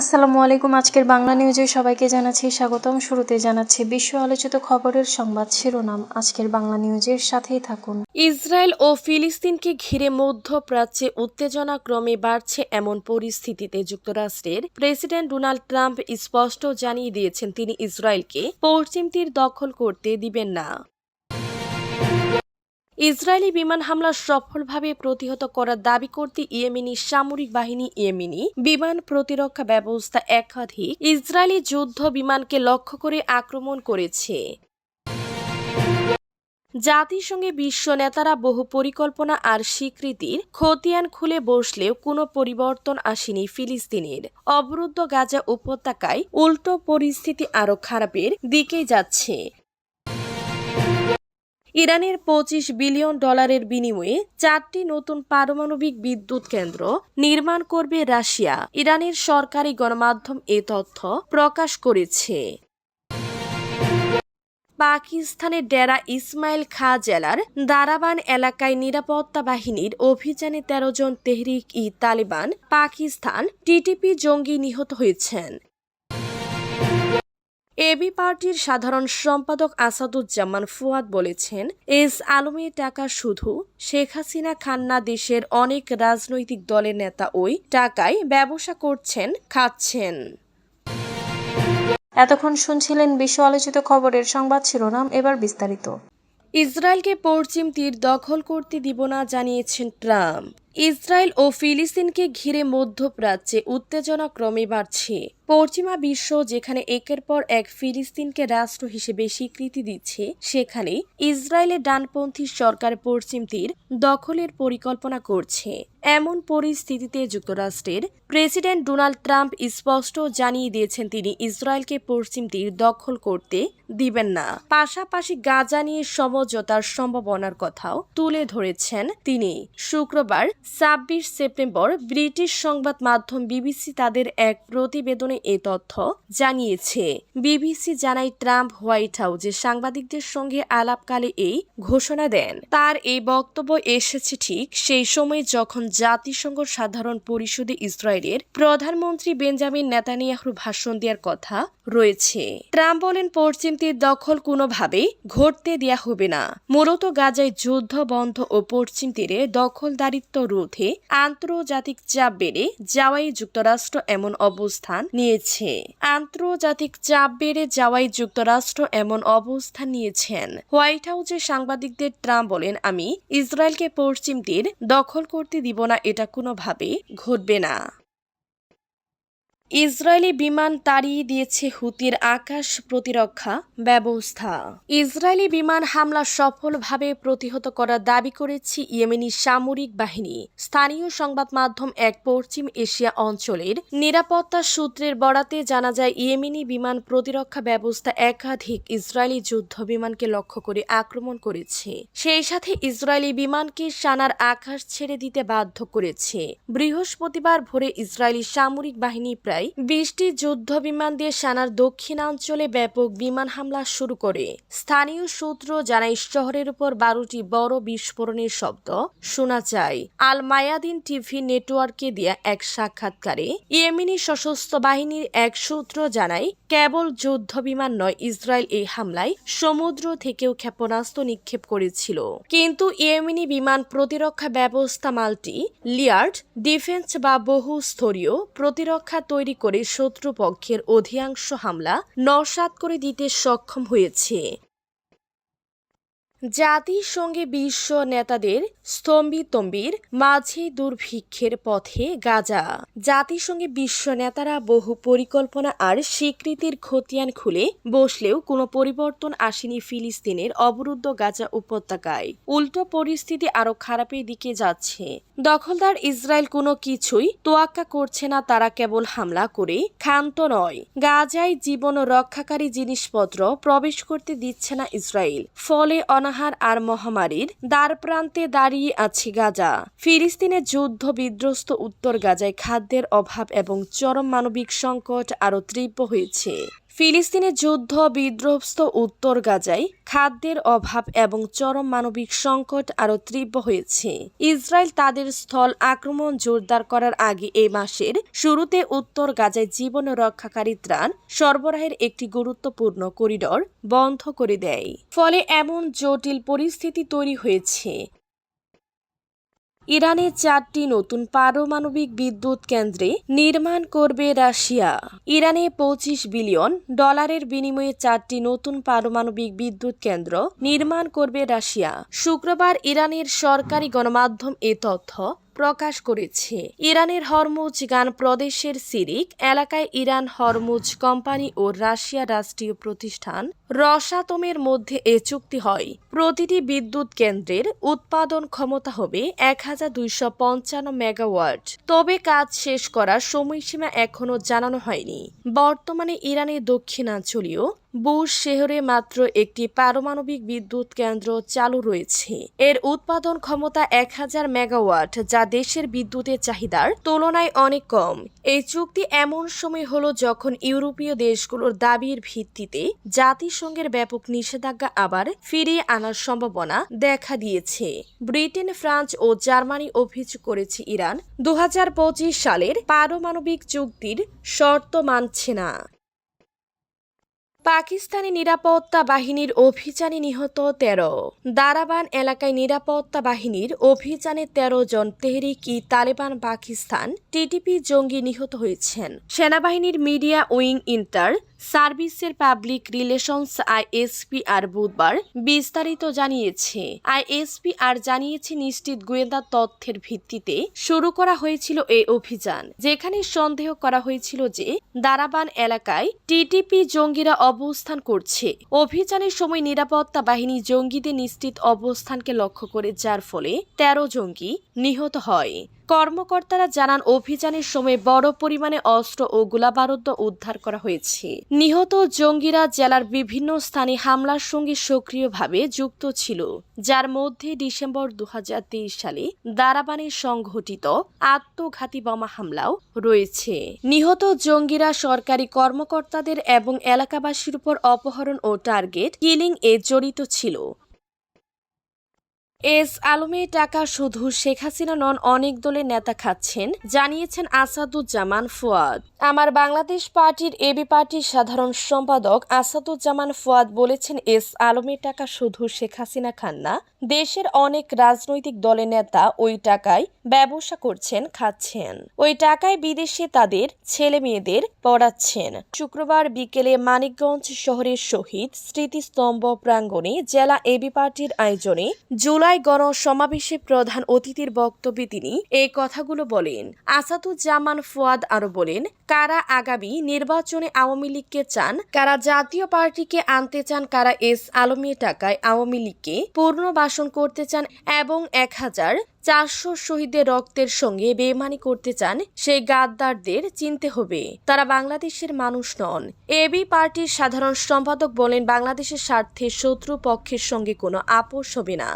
আসসালামু আলাইকুম, আজকের বাংলা নিউজে সবাইকে জানাচ্ছি স্বাগতম। শুরুতে জানাচ্ছি বিশ্ব আলোচিত খবরের সংবাদ শিরোনাম। আজকের বাংলা নিউজের সাথেই থাকুন। ইসরায়েল ও ফিলিস্তিনকে ঘিরে মধ্যপ্রাচ্যে উত্তেজনা ক্রমে বাড়ছে এমন পরিস্থিতিতে যুক্তরাষ্ট্রের প্রেসিডেন্ট ডোনাল্ড ট্রাম্প স্পষ্ট জানিয়ে দিয়েছেন, তিনি ইসরায়েলকে পশ্চিম তীর দখল করতে দিবেন না। ইসরায়েলি বিমান হামলা সফলভাবে প্রতিহত করার দাবি করতে ইয়েমেনি সামরিক বাহিনী ইয়েমেনি বিমান প্রতিরক্ষা ব্যবস্থা একাধিক ইসরায়েলি যুদ্ধ বিমানকে লক্ষ্য করে আক্রমণ করেছে। জাতিসংঘে বিশ্ব নেতারা বহু পরিকল্পনা আর স্বীকৃতির খতিয়ান খুলে বসলেও কোনো পরিবর্তন আসেনি ফিলিস্তিনের। অবরুদ্ধ গাজা উপত্যকায় উল্টো পরিস্থিতি আরও খারাপের দিকেই যাচ্ছে। ইরানের পঁচিশ বিলিয়ন ডলারের বিনিময়ে চারটি নতুন পারমাণবিক বিদ্যুৎ কেন্দ্র নির্মাণ করবে রাশিয়া। ইরানের সরকারি গণমাধ্যম এ তথ্য প্রকাশ করেছে। পাকিস্তানের ডেরা ইসমাইল খা জেলার দারাবান এলাকায় নিরাপত্তা বাহিনীর অভিযানে তেরো জন তেহরিক ই তালিবান পাকিস্তান টিটিপি জঙ্গি নিহত হয়েছেন। এবি পার্টির সাধারণ সম্পাদক আসাদুজ্জামান ফুয়াদ বলেছেন এস আলমের টাকা শুধু শেখ হাসিনা খান্না দেশের অনেক রাজনৈতিক দলের নেতা ওই টাকায় ব্যবসা করছেন খাচ্ছেন। এতক্ষণ শুনছিলেন বিশ্ব আলোচিত খবরের সংবাদ শিরোনাম এবার বিস্তারিত। ইসরায়েলকে পশ্চিম তীর দখল করতে দিব না জানিয়েছেন ট্রাম্প। ইসরায়েল ও ফিলিস্তিনকে ঘিরে মধ্যপ্রাচ্যে উত্তেজনা ক্রমে বাড়ছে। পশ্চিমা বিশ্ব যেখানে একের পর এক ফিলিস্তিনকে রাষ্ট্র হিসেবে স্বীকৃতি দিচ্ছে সেখানে ইসরায়েলের ডানপন্থী সরকার পশ্চিম তীর দখলের পরিকল্পনা করছে। এমন পরিস্থিতিতে যুক্তরাষ্ট্রের প্রেসিডেন্ট ডোনাল্ড ট্রাম্প স্পষ্ট জানিয়ে দিয়েছেন তিনি ইসরায়েলকে পশ্চিম তীর দখল করতে দিবেন না। পাশাপাশি গাজা নিয়ে সমঝোতার সম্ভাবনার কথাও তুলে ধরেছেন তিনি। শুক্রবার ছাব্বিশ সেপ্টেম্বর ব্রিটিশ সংবাদ মাধ্যম বিবিসি তাদের এক প্রতিবেদনে এ তথ্য জানিয়েছে। বিবিসি জানায় ট্রাম্প হোয়াইট হাউসে সাংবাদিকদের সঙ্গে আলাপকালে এই ঘোষণা দেন। তার এই বক্তব্য এসেছে ঠিক সেই সময় যখন জাতিসংঘ সাধারণ পরিষদে ইসরায়েলের প্রধানমন্ত্রী বেঞ্জামিন নেতানিয়াহুর ভাষণ দেওয়ার কথা রয়েছে। ট্রাম্প বলেন পশ্চিম তীর দখল কোনোভাবেই ঘটতে দেয়া হবে না। মূলত গাজায় যুদ্ধ বন্ধ ও পশ্চিম তীরে দখলদারিত্ব রোধে আন্তর্জাতিক চাপ বেড়ে যাওয়াই যুক্তরাষ্ট্র এমন অবস্থান নিয়েছে। আন্তর্জাতিক চাপ বেড়ে যাওয়াই যুক্তরাষ্ট্র এমন অবস্থান নিয়েছেন। হোয়াইট হাউসে সাংবাদিকদের ট্রাম্প বলেন, আমি ইসরায়েলকে পশ্চিম তীর দখল করতে দিব না, এটা কোনোভাবেই ঘটবে না। ইসরায়েলি বিমান তাড়িয়ে দিয়েছে হুতির আকাশ প্রতিরক্ষা ব্যবস্থা। ইসরায়েলি বিমান হামলা সফলভাবে প্রতিহত করার দাবি করেছে ইয়েমেনি সামরিক বাহিনী। স্থানীয় সংবাদ মাধ্যম এক পশ্চিম এশিয়া অঞ্চলের নিরাপত্তা সূত্রের বরাতে জানা যায়, ইয়েমেনি বিমান প্রতিরক্ষা ব্যবস্থা একাধিক ইসরায়েলি যুদ্ধ বিমানকে লক্ষ্য করে আক্রমণ করেছে। সেই সাথে ইসরায়েলি বিমানকে সানার আকাশ ছেড়ে দিতে বাধ্য করেছে। বৃহস্পতিবার ভোরে ইসরায়েলি সামরিক বাহিনী প্রায় বিশটি যুদ্ধ বিমান দিয়ে সানার দক্ষিণাঞ্চলে ব্যাপক বিমান হামলা শুরু করে। স্থানীয় সূত্র জানায় শহরের উপর বারোটি বড় বিস্ফোরণের শব্দ শোনা যায়। আল মায়াদিন টিভি নেটওয়ার্কে দেয়া এক সাক্ষাৎকারে ইয়েমিনি সশস্ত্র বাহিনীর এক সূত্র জানায়, কেবল যুদ্ধ বিমান নয়, ইসরায়েল এই হামলায় সমুদ্র থেকেও ক্ষেপণাস্ত্র নিক্ষেপ করেছিল। কিন্তু ইয়েমিনি বিমান প্রতিরক্ষা ব্যবস্থা মাল্টি, লিয়ার্ড, ডিফেন্স বা বহু স্তরীয় প্রতিরক্ষা তৈরি করে শত্রুপক্ষের অধিকাংশ হামলা নস্বাত করে দিতে সক্ষম হয়েছে। জাতিসংঘে বিশ্ব নেতাদের স্তম্ভিতম্বির মাঝে দুর্ভিক্ষের পথে গাজা। জাতিসংঘে বিশ্ব নেতারা বহু পরিকল্পনা আর স্বীকৃতির খতিয়ান খুলে বসলেও কোনো পরিবর্তন আসেনি ফিলিস্তিনের অবরুদ্ধ গাজা উপত্যকায়। উল্টো পরিস্থিতি আরও খারাপের দিকে যাচ্ছে। দখলদার ইসরায়েল কোনো কিছুই তোয়াক্কা করছে না, তারা কেবল হামলা করে ক্ষান্ত নয়। গাজায় জীবন রক্ষাকারী জিনিসপত্র প্রবেশ করতে দিচ্ছে না ইসরায়েল। ফলে অনাহার আর মহামারীর দ্বার প্রান্তে দাঁড়িয়ে আছে গাজা। ফিলিস্তিনের যুদ্ধ বিধ্বস্ত উত্তর গাজায় খাদ্যের অভাব এবং চরম মানবিক সংকট আরও তীব্র হয়েছে। ফিলিস্তিনের যুদ্ধ, বিধ্বস্ত উত্তর গাজায় খাদ্যের অভাব এবং চরম মানবিক সংকট আরও তীব্র হয়েছে। ইসরায়েল তাদের স্থল আক্রমণ জোরদার করার আগে এই মাসের শুরুতে উত্তর গাজায় জীবন রক্ষাকারী ত্রাণ সরবরাহের একটি গুরুত্বপূর্ণ করিডর বন্ধ করে দেয়। ফলে এমন জটিল পরিস্থিতি তৈরি হয়েছে। ইরানের চারটি নতুন পারমাণবিক বিদ্যুৎ কেন্দ্রে নির্মাণ করবে রাশিয়া। ইরানে পঁচিশ বিলিয়ন ডলারের বিনিময়ে চারটি নতুন পারমাণবিক বিদ্যুৎ কেন্দ্র নির্মাণ করবে রাশিয়া। শুক্রবার ইরানের সরকারি গণমাধ্যম এ তথ্য প্রকাশ করেছে। ইরানের হরমুজ গান প্রদেশের সিরিক এলাকায় ইরান হরমুজ কোম্পানি ও রাশিয়া রাষ্ট্রীয় প্রতিষ্ঠান রসাতমের মধ্যে এ চুক্তি হয়। প্রতিটি বিদ্যুৎ কেন্দ্রের উৎপাদন ক্ষমতা হবে এক হাজার দুইশো পঞ্চান্ন মেগাওয়াট। তবে কাজ শেষ করার সময়সীমা এখনও জানানো হয়নি। বর্তমানে ইরানের দক্ষিণাঞ্চলীয় বুশ শহরে মাত্র একটি পারমাণবিক বিদ্যুৎ কেন্দ্র চালু রয়েছে। এর উৎপাদন ক্ষমতা এক হাজার মেগাওয়াট, যা দেশের বিদ্যুতের চাহিদার তুলনায় অনেক কম। এই চুক্তি এমন সময় হলো যখন ইউরোপীয় দেশগুলোর দাবির ভিত্তিতে জাতিসংঘের ব্যাপক নিষেধাজ্ঞা আবার ফিরিয়ে আনার সম্ভাবনা দেখা দিয়েছে। ব্রিটেন, ফ্রান্স ও জার্মানি অভিযোগ করেছে ইরান দু হাজার পঁচিশ সালের পারমাণবিক চুক্তির শর্ত মানছে না। পাকিস্তানি নিরাপত্তা বাহিনীর অভিযানে নিহত তেরো। দারাবান এলাকায় নিরাপত্তা বাহিনীর অভিযানে তেরো জন তেহরিক ই তালেবান পাকিস্তান টিটিপি জঙ্গি নিহত হয়েছেন। সেনাবাহিনীর মিডিয়া উইং ইন্টার সার্ভিসের পাবলিক রিলেশনস আইএসপি আর বুধবার বিস্তারিত জানিয়েছে। আইএসপি আর জানিয়েছে, নিশ্চিত গোয়েন্দা তথ্যের ভিত্তিতে শুরু করা হয়েছিল এই অভিযান, যেখানে সন্দেহ করা হয়েছিল যে দারাবান এলাকায় টিটিপি জঙ্গিরা অবস্থান করছে। অভিযানের সময় নিরাপত্তা বাহিনী জঙ্গিদের নিশ্চিত অবস্থানকে লক্ষ্য করে, যার ফলে তেরো জঙ্গি নিহত হয়। কর্মকর্তারা জানান, অভিযানের সময় বড় পরিমাণে অস্ত্র ও গোলাবারুদ উদ্ধার করা হয়েছে। নিহত জঙ্গিরা জেলার বিভিন্ন স্থানে হামলার সঙ্গে সক্রিয়ভাবে যুক্ত ছিল। যার মধ্যে ডিসেম্বর দু হাজার তেইশ সালে দারাবানে সংঘটিত আত্মঘাতী বোমা হামলাও রয়েছে। নিহত জঙ্গিরা সরকারি কর্মকর্তাদের এবং এলাকাবাসীর উপর অপহরণ ও টার্গেট কিলিং এ জড়িত ছিল। এস আলমে টাকা শুধু শেখ হাসিনা নন অনেক দলের নেতা খাচ্ছেন জানিয়েছেন আসাদুজ্জামান ফুয়াদ। আমার বাংলাদেশ পার্টির এবি পার্টির সাধারণ সম্পাদক আসাদুজ্জামান ফুয়াদ বলেছেন, এস আলমের টাকা শুধু শেখ হাসিনা খান না, দেশের অনেক রাজনৈতিক দলের নেতা ওই টাকায় ব্যবসা করছেন, খাচ্ছেন। ওই টাকায় বিদেশে তাদের ছেলে মেয়েদের পড়াচ্ছেন। শুক্রবার বিকেলে মানিকগঞ্জ শহরের শহীদ স্মৃতিস্তম্ভ প্রাঙ্গণে জেলা এবি পার্টির আয়োজনে জুলাই গণ সমাবেশে প্রধান অতিথির বক্তব্যে তিনি এই কথাগুলো বলেন। আসাদুজ্জামান ফুয়াদ আরও বলেন কারা আগামী নির্বাচনে আওয়ামী লীগকে চান? কারা জাতীয় পার্টিকে আনতে চান? কারা এস আলমীর টাকায় আওয়ামী লীগকে পুনর্বাসন করতে চান এবং এক হাজার চারশো শহীদের রক্তের সঙ্গে বেমানি করতে চান, সেই গাদ্দারদের চিনতে হবে। তারা বাংলাদেশের মানুষ নন। এবি পার্টির সাধারণ সম্পাদক বলেন, বাংলাদেশের স্বার্থে শত্রু পক্ষের সঙ্গে কোনো আপোষ হবে না।